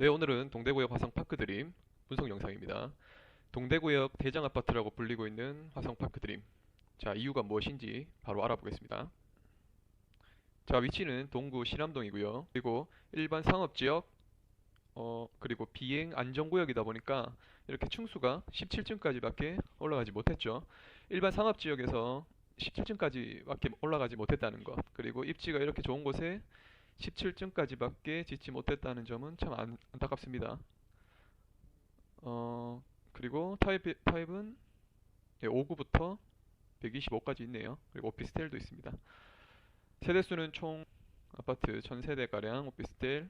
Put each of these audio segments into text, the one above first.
네, 오늘은 동대구역 화성 파크 드림 분석 영상입니다. 동대구역 대장 아파트라고 불리고 있는 화성 파크 드림. 자, 이유가 무엇인지 바로 알아보겠습니다. 자, 위치는 동구 신암동이고요. 그리고 일반 상업 지역, 어, 그리고 비행 안전구역이다 보니까 이렇게 층수가 17층까지밖에 올라가지 못했죠. 일반 상업 지역에서 17층까지밖에 올라가지 못했다는 것. 그리고 입지가 이렇게 좋은 곳에 17층까지밖에 짓지 못했다는 점은 참 안, 안타깝습니다. 어, 그리고 타입, 타입은 5구부터 125까지 있네요. 그리고 오피스텔도 있습니다. 세대수는 총 아파트 1000세대가량 오피스텔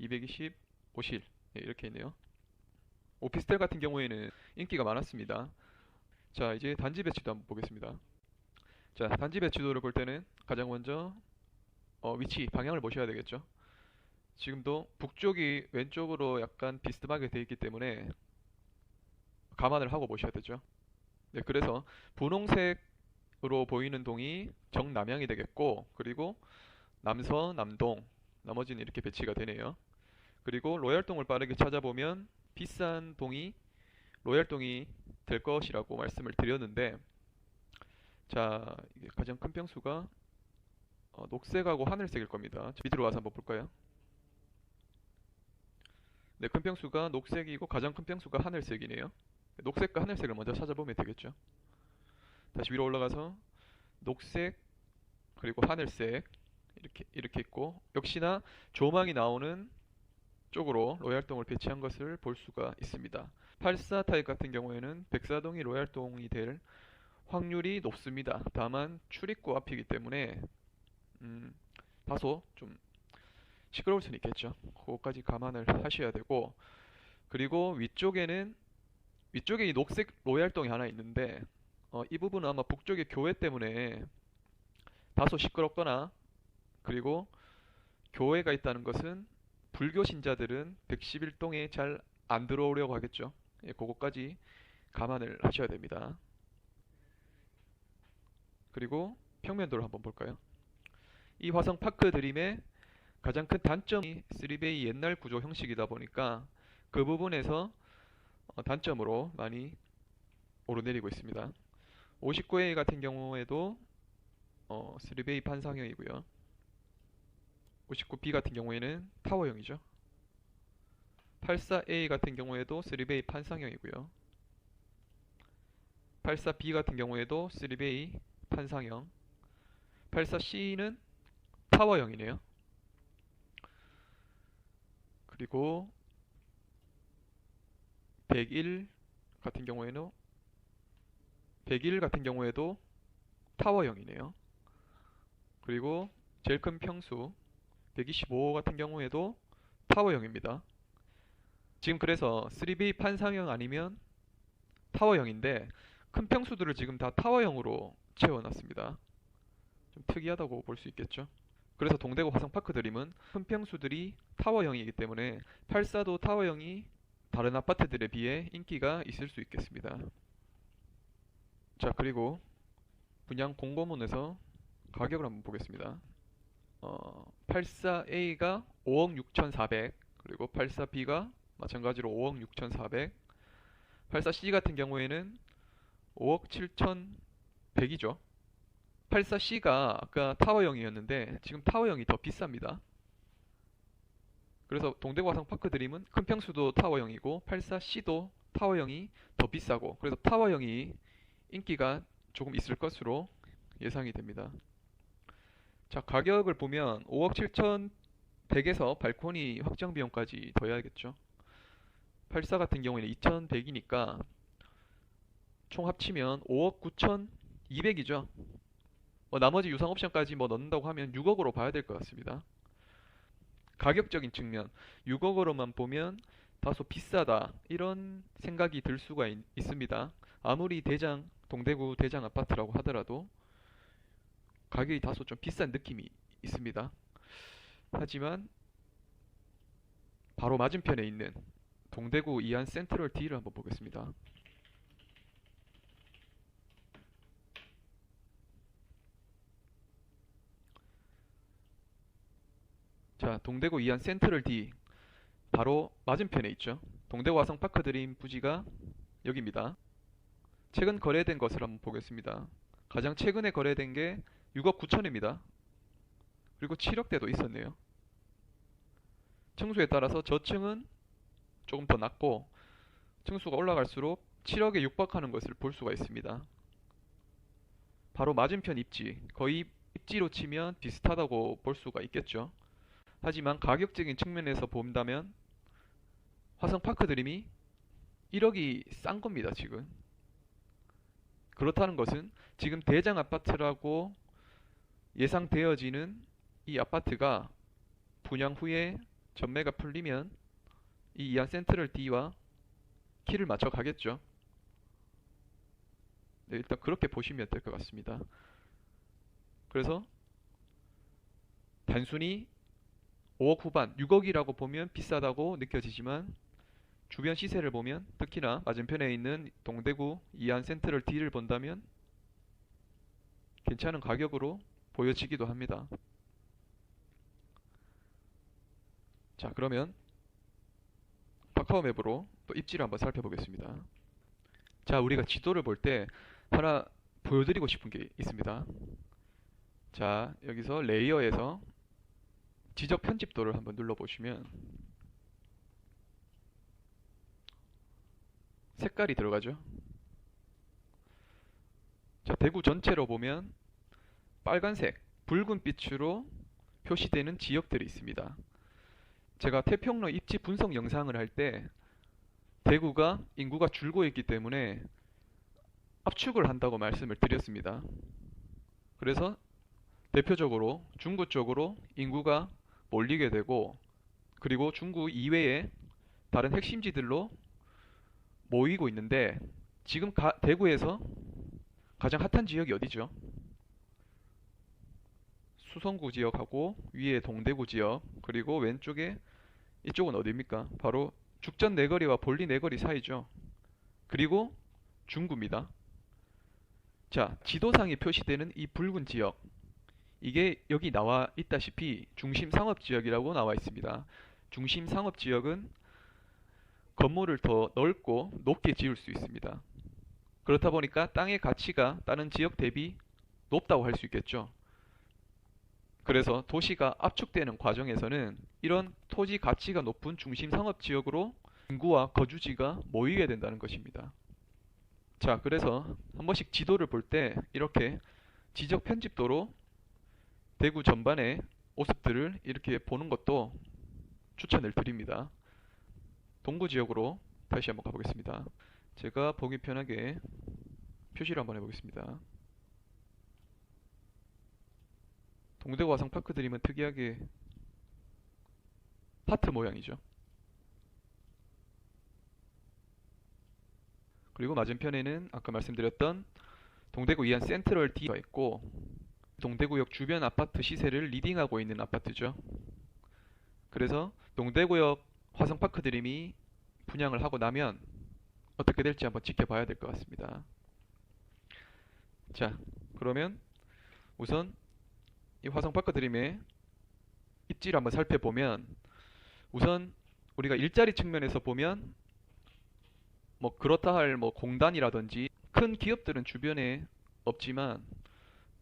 225실 네, 이렇게 있네요. 오피스텔 같은 경우에는 인기가 많았습니다. 자, 이제 단지 배치도 한번 보겠습니다. 자, 단지 배치도를 볼 때는 가장 먼저 어, 위치, 방향을 보셔야 되겠죠. 지금도 북쪽이 왼쪽으로 약간 비스듬하게 되어 있기 때문에 감안을 하고 보셔야 되죠. 네, 그래서 분홍색으로 보이는 동이 정남향이 되겠고, 그리고 남서, 남동, 나머지는 이렇게 배치가 되네요. 그리고 로얄동을 빠르게 찾아보면 비싼 동이 로얄동이 될 것이라고 말씀을 드렸는데, 자, 이게 가장 큰 평수가 어, 녹색하고 하늘색일 겁니다. 밑으로 와서 한번 볼까요? 네, 큰 평수가 녹색이고 가장 큰 평수가 하늘색이네요. 녹색과 하늘색을 먼저 찾아보면 되겠죠. 다시 위로 올라가서 녹색 그리고 하늘색 이렇게 이렇게 있고 역시나 조망이 나오는 쪽으로 로얄동을 배치한 것을 볼 수가 있습니다. 84 타입 같은 경우에는 백사동이 로얄동이 될 확률이 높습니다. 다만 출입구 앞이기 때문에 음, 다소 좀 시끄러울 수는 있겠죠. 그거까지 감안을 하셔야 되고 그리고 위쪽에는 위쪽에 이 녹색 로얄동이 하나 있는데 어, 이 부분은 아마 북쪽의 교회 때문에 다소 시끄럽거나 그리고 교회가 있다는 것은 불교 신자들은 111동에 잘 안 들어오려고 하겠죠. 예, 그거까지 감안을 하셔야 됩니다. 그리고 평면도를 한번 볼까요? 이 화성 파크 드림의 가장 큰 단점이 3베이 옛날 구조 형식이다 보니까 그 부분에서 어, 단점으로 많이 오르내리고 있습니다. 59A 같은 경우에도 어, 3베이 판상형이고요. 59B 같은 경우에는 타워형이죠. 84A 같은 경우에도 3베이 판상형이고요. 84B 같은 경우에도 3베이 판상형. 84C는 타워형이네요. 그리고 101 같은 경우에는 101 같은 경우에도 타워형이네요. 그리고 제일 큰 평수 125 같은 경우에도 타워형입니다. 지금 그래서 3B 판상형 아니면 타워형인데 큰 평수들을 지금 다 타워형으로 채워놨습니다. 좀 특이하다고 볼 수 있겠죠. 그래서 동대구 화성파크 드림은 큰 평수들이 타워형이기 때문에 84도 타워형이 다른 아파트들에 비해 인기가 있을 수 있겠습니다. 자 그리고 분양 공고문에서 가격을 한번 보겠습니다. 어, 84A가 5억 6,400 그리고 84B가 마찬가지로 5억 6,400 84C 같은 경우에는 5억 7,100이죠. 84C가 아까 타워형이었는데 지금 타워형이 더 비쌉니다. 그래서 동대구 화성파크 드림은 큰 평수도 타워형이고 84C도 타워형이 더 비싸고 그래서 타워형이 인기가 조금 있을 것으로 예상이 됩니다. 자 가격을 보면 5억 7,100에서 발코니 확장 비용까지 더해야겠죠. 84 같은 경우에는 2,100이니까 총 합치면 5억 9,200이죠. 뭐 나머지 유상 옵션까지 뭐 넣는다고 하면 6억으로 봐야 될 것 같습니다. 가격적인 측면 6억으로만 보면 다소 비싸다 이런 생각이 들 수가 있, 있습니다. 아무리 대장 동대구 대장 아파트라고 하더라도 가격이 다소 좀 비싼 느낌이 있습니다. 하지만 바로 맞은편에 있는 동대구 이안 센트럴 D를 한번 보겠습니다. 자, 동대구 이안 센트럴 D 바로 맞은편에 있죠. 동대구 화성 파크 드림 부지가 여기입니다. 최근 거래된 것을 한번 보겠습니다. 가장 최근에 거래된 게 6억 9천입니다. 그리고 7억대도 있었네요. 층수에 따라서 저층은 조금 더 낮고 층수가 올라갈수록 7억에 육박하는 것을 볼 수가 있습니다. 바로 맞은편 입지, 거의 입지로 치면 비슷하다고 볼 수가 있겠죠. 하지만 가격적인 측면에서 본다면 화성 파크 드림이 1억이 싼 겁니다, 지금. 그렇다는 것은 지금 대장 아파트라고 예상되어지는 이 아파트가 분양 후에 전매가 풀리면 이 이안 센트럴 D와 키를 맞춰 가겠죠. 네, 일단 그렇게 보시면 될 것 같습니다. 그래서 단순히 5억 후반, 6억이라고 보면 비싸다고 느껴지지만 주변 시세를 보면 특히나 맞은편에 있는 동대구 이안 센트럴 D를 본다면 괜찮은 가격으로 보여지기도 합니다. 자, 그러면 카카오 맵으로 또 입지를 한번 살펴보겠습니다. 자, 우리가 지도를 볼 때 하나 보여드리고 싶은 게 있습니다. 자, 여기서 레이어에서 지적 편집도를 한번 눌러보시면 색깔이 들어가죠. 자, 대구 전체로 보면 빨간색, 붉은 빛으로 표시되는 지역들이 있습니다. 제가 태평로 입지 분석 영상을 할 때 대구가 인구가 줄고 있기 때문에 압축을 한다고 말씀을 드렸습니다. 그래서 대표적으로 중구 쪽으로 인구가 몰리게 되고 그리고 중구 이외에 다른 핵심지들로 모이고 있는데 지금 가- 대구에서 가장 핫한 지역이 어디죠? 수성구 지역하고 위에 동대구 지역 그리고 왼쪽에 이쪽은 어디입니까? 바로 죽전 내거리와 볼리 내거리 사이죠. 그리고 중구입니다. 자, 지도상에 표시되는 이 붉은 지역 이게 여기 나와 있다시피 중심 상업 지역이라고 나와 있습니다. 중심 상업 지역은 건물을 더 넓고 높게 지을 수 있습니다. 그렇다 보니까 땅의 가치가 다른 지역 대비 높다고 할 수 있겠죠. 그래서 도시가 압축되는 과정에서는 이런 토지 가치가 높은 중심 상업 지역으로 인구와 거주지가 모이게 된다는 것입니다. 자, 그래서 한 번씩 지도를 볼 때 이렇게 지적 편집도로 대구 전반의 모습들을 이렇게 보는 것도 추천을 드립니다. 동구 지역으로 다시 한번 가보겠습니다. 제가 보기 편하게 표시를 한번 해보겠습니다. 동대구 화성파크 드림은 특이하게 하트 모양이죠. 그리고 맞은편에는 아까 말씀드렸던 동대구 이안 센트럴 D가 있고 동대구역 주변 아파트 시세를 리딩하고 있는 아파트죠. 그래서 동대구역 화성파크 드림이 분양을 하고 나면 어떻게 될지 한번 지켜봐야 될 것 같습니다. 자, 그러면 우선 이 화성파크 드림의 입지를 한번 살펴보면 우선 우리가 일자리 측면에서 보면 뭐 그렇다 할 뭐 공단이라든지 큰 기업들은 주변에 없지만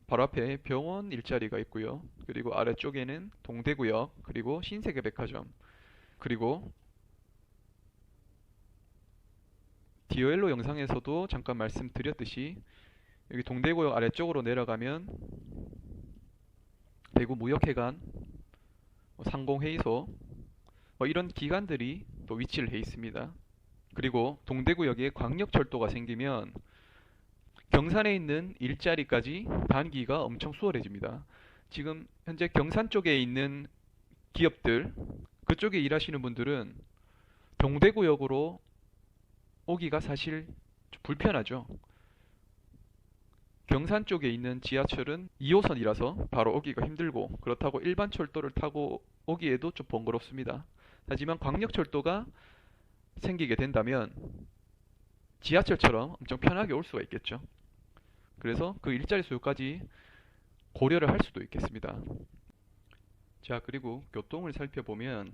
바로 앞에 병원 일자리가 있고요. 그리고 아래쪽에는 동대구역 그리고 신세계 백화점 그리고 디오엘로 영상에서도 잠깐 말씀드렸듯이 여기 동대구역 아래쪽으로 내려가면 대구 무역회관, 뭐 상공회의소 뭐 이런 기관들이 또 위치를 해 있습니다. 그리고 동대구역에 광역철도가 생기면 경산에 있는 일자리까지 단기가 엄청 수월해집니다. 지금 현재 경산 쪽에 있는 기업들 그쪽에 일하시는 분들은 동대구역으로 오기가 사실 좀 불편하죠. 경산 쪽에 있는 지하철은 2호선이라서 바로 오기가 힘들고 그렇다고 일반 철도를 타고 오기에도 좀 번거롭습니다. 하지만 광역철도가 생기게 된다면 지하철처럼 엄청 편하게 올 수가 있겠죠. 그래서 그 일자리 수요까지 고려를 할 수도 있겠습니다. 자, 그리고 교통을 살펴보면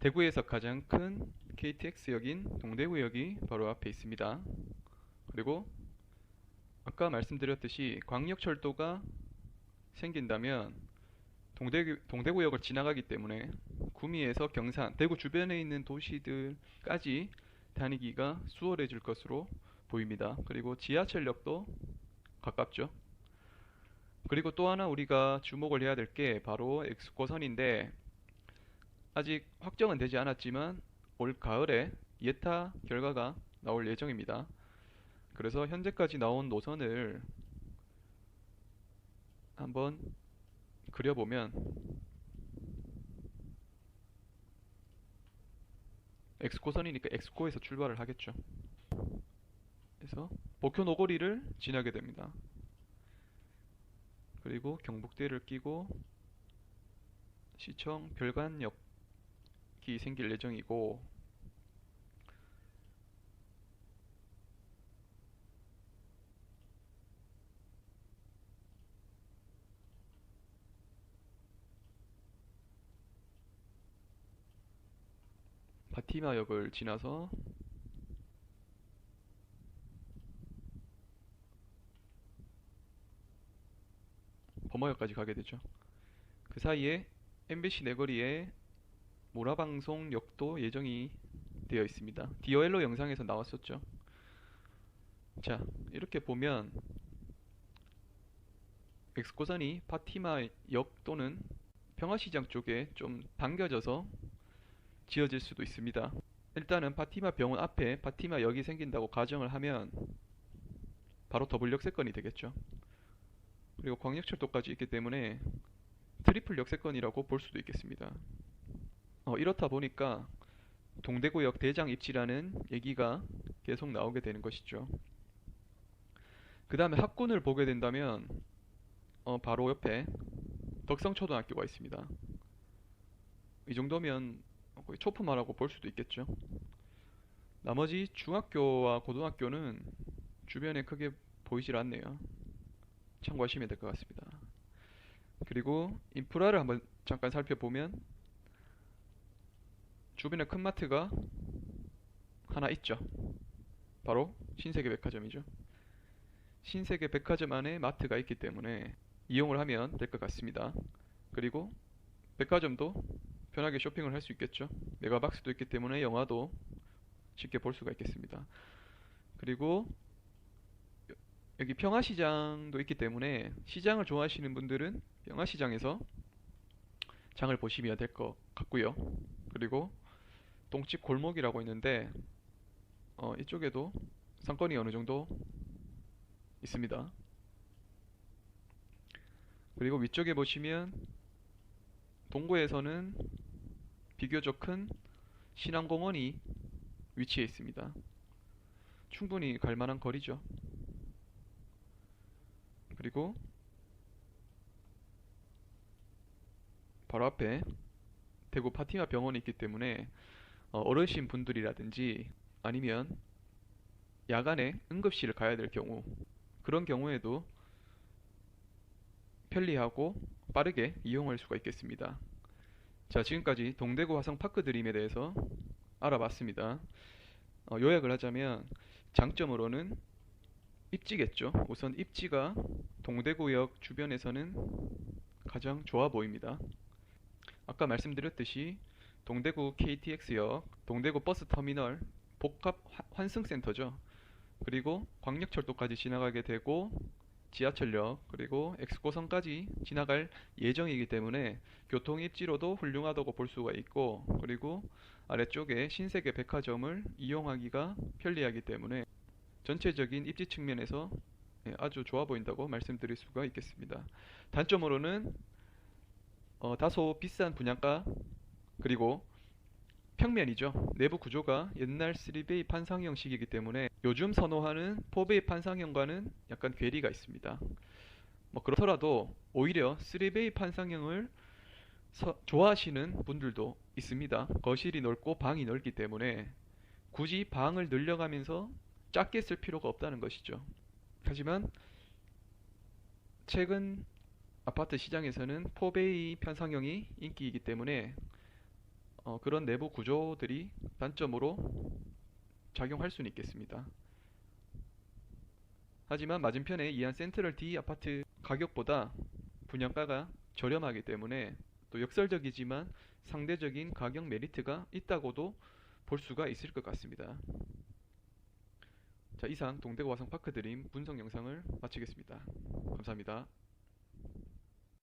대구에서 가장 큰 KTX역인 동대구역이 바로 앞에 있습니다. 그리고 아까 말씀드렸듯이 광역철도가 생긴다면 동대구, 동대구역을 지나가기 때문에 구미에서 경산, 대구 주변에 있는 도시들까지 다니기가 수월해질 것으로 보입니다. 그리고 지하철역도 가깝죠. 그리고 또 하나 우리가 주목을 해야 될 게 바로 엑스코선인데 아직 확정은 되지 않았지만 올 가을에 예타 결과가 나올 예정입니다. 그래서 현재까지 나온 노선을 한번 그려보면 엑스코선이니까 엑스코에서 출발을 하겠죠. 그래서 목표 노고리를 지나게 됩니다. 그리고 경북대를 끼고 시청 별관역이 생길 예정이고 바티마역을 지나서 범어역까지 가게 되죠. 그 사이에 MBC 내거리에 모라방송 역도 예정이 되어 있습니다. 디오엘로 영상에서 나왔었죠. 자, 이렇게 보면 엑스코선이 파티마 역 또는 평화시장 쪽에 좀 당겨져서 지어질 수도 있습니다. 일단은 파티마 병원 앞에 파티마 역이 생긴다고 가정을 하면 바로 더블 역세권이 되겠죠. 그리고 광역철도까지 있기 때문에 트리플 역세권이라고 볼 수도 있겠습니다. 어, 이렇다 보니까 동대구역 대장 입지라는 얘기가 계속 나오게 되는 것이죠. 그 다음에 학군을 보게 된다면 어, 바로 옆에 덕성초등학교가 있습니다. 이 정도면 거의 초품화라고 볼 수도 있겠죠. 나머지 중학교와 고등학교는 주변에 크게 보이질 않네요. 참고하시면 될 것 같습니다. 그리고 인프라를 한번 잠깐 살펴보면 주변에 큰 마트가 하나 있죠. 바로 신세계 백화점이죠. 신세계 백화점 안에 마트가 있기 때문에 이용을 하면 될 것 같습니다. 그리고 백화점도 편하게 쇼핑을 할 수 있겠죠. 메가박스도 있기 때문에 영화도 쉽게 볼 수가 있겠습니다. 그리고 여기 평화시장도 있기 때문에 시장을 좋아하시는 분들은 평화시장에서 장을 보시면 될 것 같고요. 그리고 동집 골목이라고 있는데 어, 이쪽에도 상권이 어느 정도 있습니다. 그리고 위쪽에 보시면 동구에서는 비교적 큰 신안공원이 위치해 있습니다. 충분히 갈 만한 거리죠. 그리고 바로 앞에 대구 파티마 병원이 있기 때문에 어, 어르신 분들이라든지 아니면 야간에 응급실을 가야 될 경우 그런 경우에도 편리하고 빠르게 이용할 수가 있겠습니다. 자, 지금까지 동대구 화성 파크 드림에 대해서 알아봤습니다. 어, 요약을 하자면 장점으로는 입지겠죠. 우선 입지가 동대구역 주변에서는 가장 좋아 보입니다. 아까 말씀드렸듯이 동대구 KTX역, 동대구 버스터미널, 복합 환승센터죠. 그리고 광역철도까지 지나가게 되고 지하철역 그리고 엑스코선까지 지나갈 예정이기 때문에 교통 입지로도 훌륭하다고 볼 수가 있고 그리고 아래쪽에 신세계 백화점을 이용하기가 편리하기 때문에 전체적인 입지 측면에서 예, 아주 좋아 보인다고 말씀드릴 수가 있겠습니다. 단점으로는 어, 다소 비싼 분양가 그리고 평면이죠. 내부 구조가 옛날 3베이 판상 형식이기 때문에 요즘 선호하는 4베이 판상형과는 약간 괴리가 있습니다. 뭐 그렇더라도 오히려 3베이 판상형을 서, 좋아하시는 분들도 있습니다. 거실이 넓고 방이 넓기 때문에 굳이 방을 늘려가면서 작게 쓸 필요가 없다는 것이죠. 하지만 최근 아파트 시장에서는 4베이 편상형이 인기이기 때문에 어, 그런 내부 구조들이 단점으로 작용할 수는 있겠습니다. 하지만 맞은편에 이한 센트럴 D 아파트 가격보다 분양가가 저렴하기 때문에 또 역설적이지만 상대적인 가격 메리트가 있다고도 볼 수가 있을 것 같습니다. 자, 이상 동대구 화성 파크 드림 분석 영상을 마치겠습니다. 감사합니다.